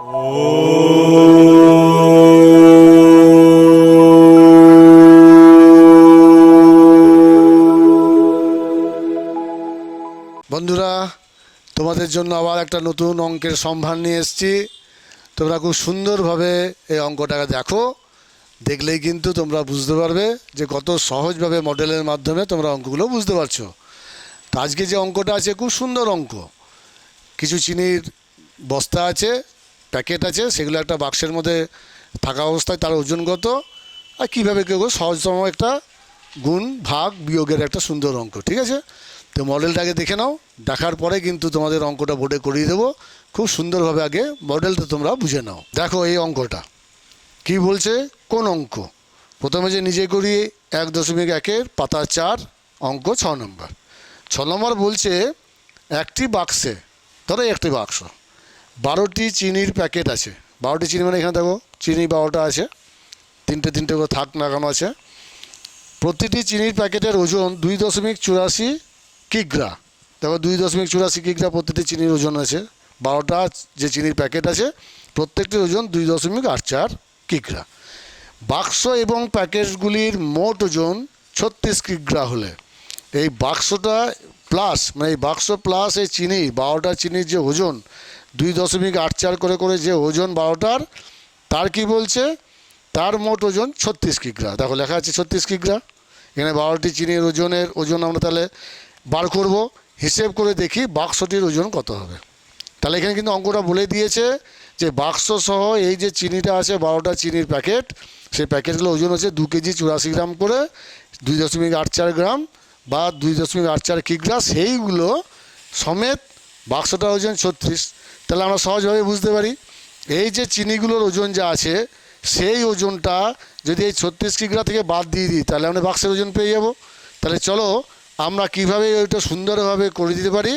বন্ধুরা, তোমাদের জন্য আবার একটা নতুন অঙ্কের সম্ভার নিয়ে এসেছি। তোমরা খুব সুন্দরভাবে এই অঙ্কটাকে দেখো। দেখলেই কিন্তু তোমরা বুঝতে পারবে যে কত সহজভাবে মডেলের মাধ্যমে তোমরা অঙ্কগুলো বুঝতে পারছ। তো আজকে যে অঙ্কটা আছে, খুব সুন্দর অঙ্ক। কিছু চিনির বস্তা আছে প্যাকেট আছে, সেগুলো একটা বাক্সের মধ্যে থাকা অবস্থায় তার ওজন কত আর কীভাবে কেউ সহজতম একটা গুণ, ভাগ, বিয়োগের একটা সুন্দর অঙ্ক, ঠিক আছে? তো মডেলটাকে দেখে নাও, দেখার পরে কিন্তু তোমাদের অঙ্কটা বোর্ডে করিয়ে দেবো। খুব সুন্দরভাবে আগে মডেলটা তোমরা বুঝে নাও। দেখো এই অঙ্কটা। কি বলছে? কোন অঙ্ক? প্রথমে যে নিজে করি এক দশমিক একের পাতা চার, অঙ্ক ছ নম্বর। ছ নম্বর বলছে, একটি বাক্সে, ধরো একটি বাক্স। বারোটি চিনির প্যাকেট আছে। বারোটি চিনি মানে এখানে দেখো, চিনি বারোটা আছে, তিনটে তিনটে করে থাক লাগানো আছে। প্রতিটি চিনির প্যাকেটের ওজন দুই দশমিক চুরাশি কিগ্রা। দেখো, দুই দশমিক চুরাশি কিগ্রা প্রতিটি চিনির ওজন আছে। বারোটা যে চিনির প্যাকেট আছে, প্রত্যেকটির ওজন দুই দশমিক আট চার কিগ্রা। বাক্স এবং প্যাকেটগুলির মোট ওজন ছত্রিশ কিগ্রা হলে, এই বাক্সটা প্লাস মানে এই বাক্স প্লাস এই চিনি, বারোটা চিনির যে ওজন দুই দশমিক আট চার করে করে যে ওজন বারোটার, তার কি বলছে? তার মোট ওজন ছত্রিশ কিগ্রা। দেখো লেখা আছে ছত্রিশ কিগ্রা। এখানে বারোটি চিনির ওজনের ওজন আমরা তাহলে বার করব। হিসেব করে দেখি বাক্সটির ওজন কত হবে। তাহলে এখানে কিন্তু অঙ্কটা বলে দিয়েছে যে বাক্স সহ এই যে চিনিটা আছে, বারোটা চিনির প্যাকেট, সেই প্যাকেটগুলো ওজন হচ্ছে দু কেজি চুরাশি গ্রাম করে দুই দশমিক আট চার গ্রাম বা দুই দশমিক আট চার কিগ্রা, সেইগুলো সমেত বাক্সটার ওজন ছত্রিশ। তাহলে আমরা সহজভাবে বুঝতে পারি, এই যে চিনিগুলোর ওজন যা আছে, সেই ওজনটা যদি এই ছত্রিশ কিগ্রা থেকে বাদ দিয়ে দিই, তাহলে আমরা বাক্সের ওজন পেয়ে যাব। তাহলে চলো আমরা কীভাবে ওইটা সুন্দরভাবে করে দিতে পারি,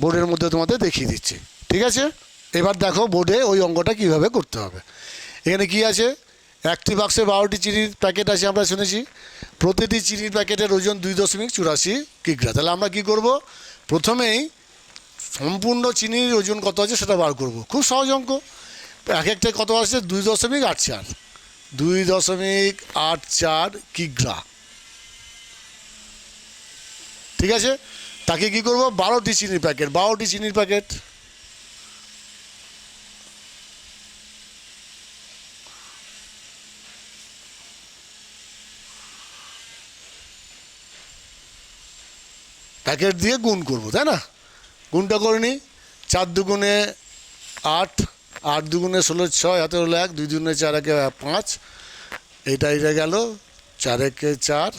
বোর্ডের মধ্যে তোমাদের দেখিয়ে দিচ্ছি। ঠিক আছে? এবার দেখো বোর্ডে ওই অঙ্কটা কীভাবে করতে হবে। এখানে কি আছে? একটি বাক্সে বারোটি চিনির প্যাকেট আছে, আমরা শুনেছি। প্রতিটি চিনির প্যাকেটের ওজন দুই দশমিক চুরাশি কিগ্রা তাহলে আমরা কি করব? প্রথমেই সম্পূর্ণ চিনির ওজন কত আছে সেটা বার করব। খুব সহজ অঙ্ক। এক একটা কত আছে দুই দশমিক আট চার। দুই দশমিক আট চার কিগ্রা। ঠিক আছে? তাকে কি করব? বারোটি চিনির প্যাকেট। বারোটি চিনির প্যাকেট। প্যাকেট দিয়ে গুণ করব, তাই না? গুণটা করে নিই। চার দুগুণে আট আট দুগুণে ষোলো, ছয়, হাতে হলো এক, দুই দুগুণে চার একে পাঁচ। এইটা এটা গেল। চার একে চার,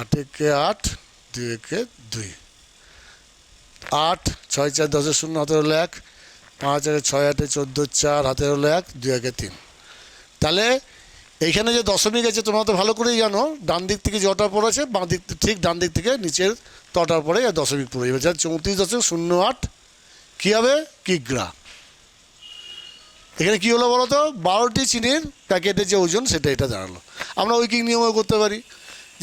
আট একে আট, দুই একে দুই। আট, ছয়, চার দশের শূন্য, হাতে হলো এক। পাঁচ একে ছয়, আটে চোদ্দ, চার, হাতে হলো এক, দুই একে তিন। তাহলে এইখানে যে দশমিক আছে, তোমরা তো ভালো করেই জানো। ডান দিক থেকে যটা পড়েছে, বাঁ দিক, ঠিক ডান দিক থেকে নিচের তটার পরে দশমিক পড়ে যাবে যা চৌত্রিশ দশমিক শূন্য আট, কী হবে? কিগ্রা। এখানে কী হলো বলো তো বারোটি চিনির প্যাকেটের যে ওজন, সেটা এটা দাঁড়াল। আমরা উইকিং নিয়মও করতে পারি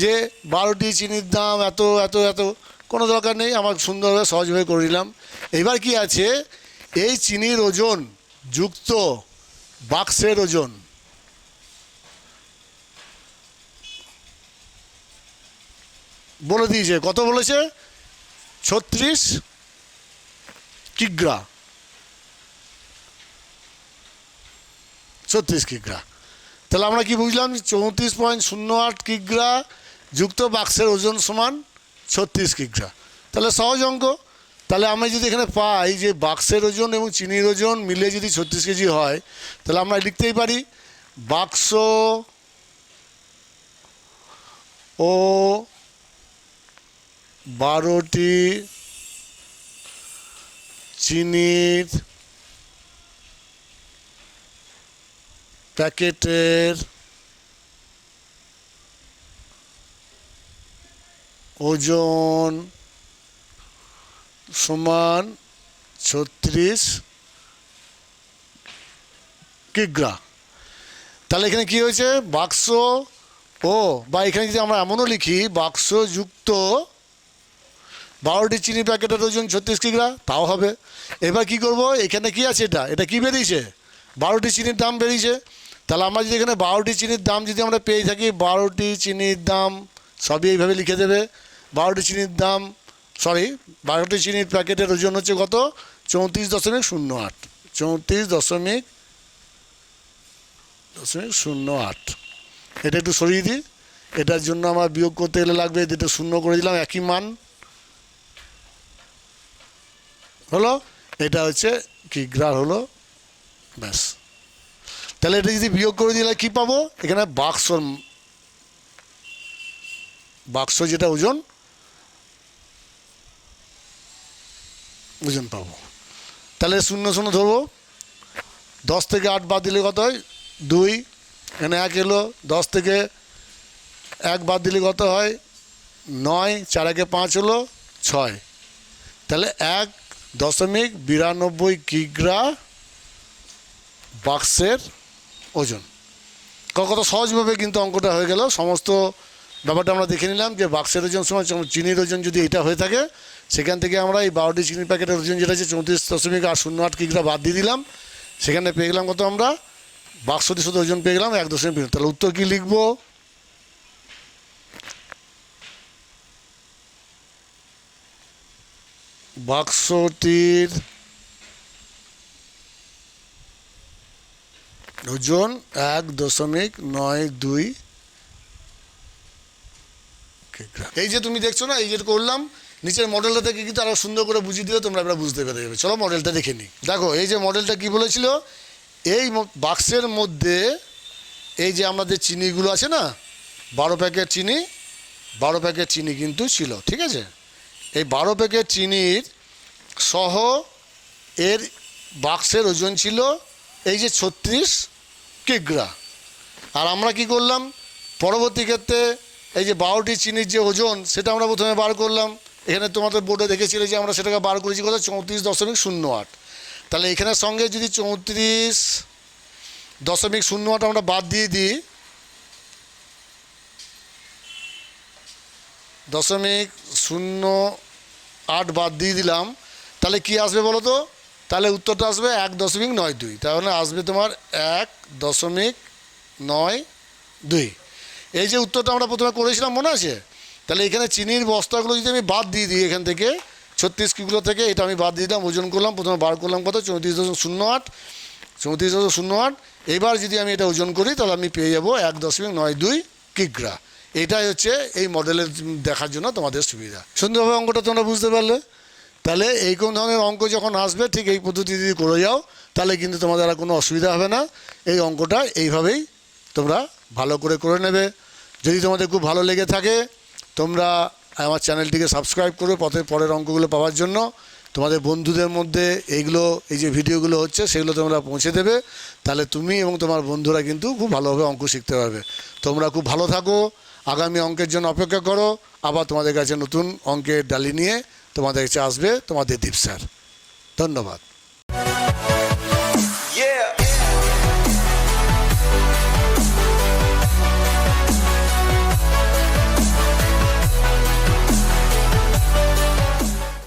যে বারোটি চিনির দাম এত এত এত, কোনো দরকার নেই, আমার সুন্দরভাবে সহজভাবে করে নিলাম। এবার কি আছে? এই চিনির ওজন যুক্ত বাক্সের ওজন। বলে দিয়েছে। কত বলেছে? ছত্রিশ কিগ্রা। ছত্রিশ কিগ্রা। তাহলে আমরা কি বুঝলাম? চৌত্রিশ পয়েন্ট শূন্য আট কিগ্রা যুক্ত বাক্সের ওজন সমান ছত্রিশ কিগ্রা। তাহলে সহজ অঙ্ক। তাহলে আমরা যদি এখানে পাই যে বাক্সের ওজন এবং চিনির ওজন মিলে যদি ছত্রিশ কেজি হয়, তাহলে আমরা লিখতেই পারি বাক্স ও বারোটি চিনির প্যাকেটের ওজন সমান ছত্রিশ কিগ্রা। তাহলে এখানে কি হয়েছে? বাক্স ও, বা এখানে যদি আমরা এমনও লিখি, বাক্সযুক্ত বারোটি চিনি প্যাকেটের ওজন ছত্রিশ কিগ্রা, তাও হবে। এবার কি করব? এখানে কি আছে এটা? এটা কি বেরিয়েছে? বারোটি চিনির দাম বেরিয়েছে। তাহলে আমরা যদি এখানে বারোটি চিনির দাম যদি আমরা পেয়ে থাকি, বারোটি চিনির দাম সবই এইভাবে লিখে দেবে। বারোটি চিনির দাম সরি বারোটি চিনির প্যাকেটের ওজন হচ্ছে কত? চৌত্রিশ দশমিক শূন্য আট। চৌত্রিশ দশমিক দশমিক শূন্য আট। এটা একটু সরিয়ে দিই। এটার জন্য আমার বিয়োগ করতে গেলে লাগবে যেটা শূন্য করে দিলাম, একই মান। হলো, এটা হচ্ছে কি, গ্রার হলো, ব্যাস। তাহলে এটা যদি বিয়োগ করে দিলে কি পাবো? এখানে বাক্সর, বাক্স যেটা ওজন ওজন পাবো। তাহলে শূন্য শূন্য ধরবো। দশ থেকে আট বাদ দিলে কত হয়? দুই। এখানে এক এলো, দশ থেকে এক বাদ দিলে কত হয়? নয়। চার একে পাঁচ হলো, ছয়। তাহলে এক দশমিক বিরানব্বই কিগ্রা বাক্সের ওজন। কত সহজভাবে কিন্তু অঙ্কটা হয়ে গেল। সমস্ত ব্যাপারটা আমরা দেখে নিলাম যে বাক্সের ওজন সময় চিনির ওজন যদি এটা হয়ে থাকে, সেখান থেকে আমরা এই বারোটি চিনির প্যাকেটের ওজন যেটা আছে, চৌত্রিশ দশমিক আর শূন্য আট কিগ্রা বাদ দিয়ে দিলাম। সেখানে পেয়ে গেলাম কত আমরা? বাক্সটি শুধু ওজন পেয়ে গেলাম, এক দশমিক তাহলে উত্তর কী লিখব? বাক্সটির ওজন এক দশমিক নয় দুই। এই যে তুমি দেখছ না, এই যে করলাম, নিচের মডেলটা থেকে কিন্তু আরও সুন্দর করে বুঝিয়ে দিলে তোমরা এবার বুঝতে পেরে যাবে। চলো মডেলটা দেখে নিই। দেখো, এই যে মডেলটা কি বলেছিল? এই বাক্সের মধ্যে এই যে আমাদের চিনিগুলো আছে না, বারো প্যাকেট চিনি, বারো প্যাকেট চিনি কিন্তু ছিল, ঠিক আছে? এই বারো প্যাকেট চিনির সহ এর বাক্সের ওজন ছিল এই যে ছত্রিশ কিগ্রা। আর আমরা কি করলাম? পরবর্তী ক্ষেত্রে এই যে বারোটি চিনির যে ওজন, সেটা আমরা প্রথমে বার করলাম। এখানে তোমাদের বোর্ডে দেখেছিলে যে আমরা সেটাকে বার করেছি কত? চৌত্রিশ দশমিক শূন্য আট। তাহলে এখানের সঙ্গে যদি চৌত্রিশ দশমিক শূন্য আট আমরা বাদ দিয়ে দিই, দশমিক শূন্য আট বাদ দিয়ে দিলাম। তাহলে কি আসবে বলো তো? তাহলে উত্তরটা আসবে এক দশমিক নয় দুই। তাহলে আসবে তোমার এক দশমিক নয় দুই। এই যে উত্তরটা আমরা প্রথমে করেছিলাম মনে আছে? তাহলে এখানে চিনির বস্তাগুলো যদি আমি বাদ দিয়ে দিই এখান থেকে, ছত্রিশ কিগুলো থেকে, এটা আমি বাদ দিয়ে দিলাম, ওজন করলাম, প্রথমে বার করলাম কত? চৌত্রিশ দশমিক শূন্য আট। চৌত্রিশ দশমিক শূন্য আট। এবার যদি আমি এটা ওজন করি, তাহলে আমি পেয়ে যাব এক দশমিক নয় দুই কিগ্রা। এটাই হচ্ছে এই মডেলের দেখার জন্য তোমাদের সুবিধা। সুন্দরভাবে অঙ্কটা তোমরা বুঝতে পারলে। তাহলে এই কোন ধরনের অঙ্ক যখন আসবে, ঠিক এই পদ্ধতি যদি করে যাও, তাহলে কিন্তু তোমাদের আর কোনো অসুবিধা হবে না। এই অঙ্কটা এইভাবেই তোমরা ভালো করে করে নেবে। যদি তোমাদের খুব ভালো লেগে থাকে, তোমরা আমার চ্যানেলটিকে সাবস্ক্রাইব করবে পথে পরের অঙ্কগুলো পাওয়ার জন্য। তোমাদের বন্ধুদের মধ্যে এইগুলো, এই যে ভিডিওগুলো হচ্ছে, সেগুলো তোমরা পৌঁছে দেবে। তাহলে তুমি এবং তোমার বন্ধুরা কিন্তু খুব ভালোভাবে অঙ্ক শিখতে পারবে। তোমরা খুব ভালো থাকো। আগামী অঙ্কের জন্য অপেক্ষা করো। আবার তোমাদের কাছে নতুন অঙ্কের ডালি নিয়ে তোমাদের কাছে আসবে তোমাদের দীপ স্যার। ধন্যবাদ।